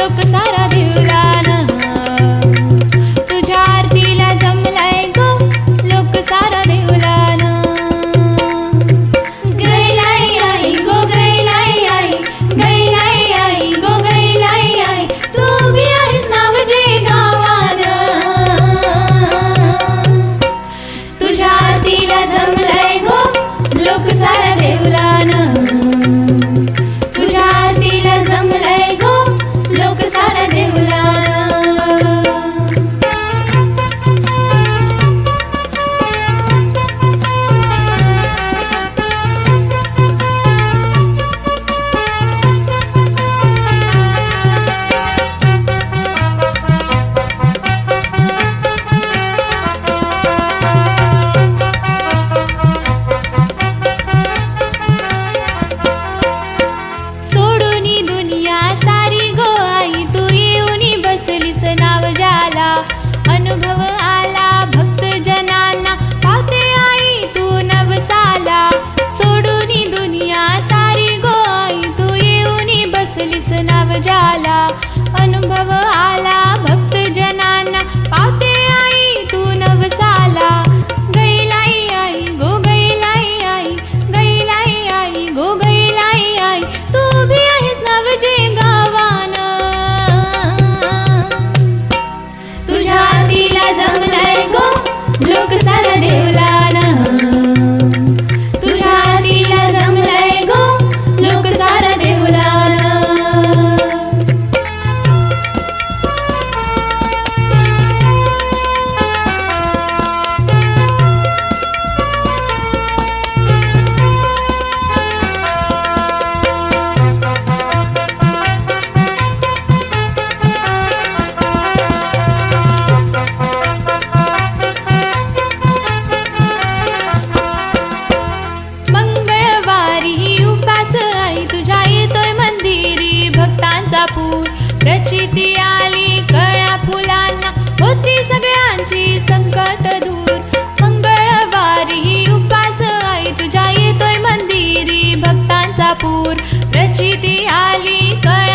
योग सारा दिवलान. तुझ्या आरतीला जमलाय गो लोक सारा देवलान. आई गो गैलाई आई गैलाई आई गो गैलाई आई तू भी आहेस ना म्हणजे गावान. तुझ्या आरतीला सारा देवलान. आरतीला जमलाय गो. लोक सारा देवलान कोल्हापूर. प्रचिती आली कळ्या फुलांना. होती सगळ्यांची संकट दूर. मंगळवारी उपास आई तुझ्या येतोय मंदिरी भक्तांचा पूर. प्रचिती आली कळ्या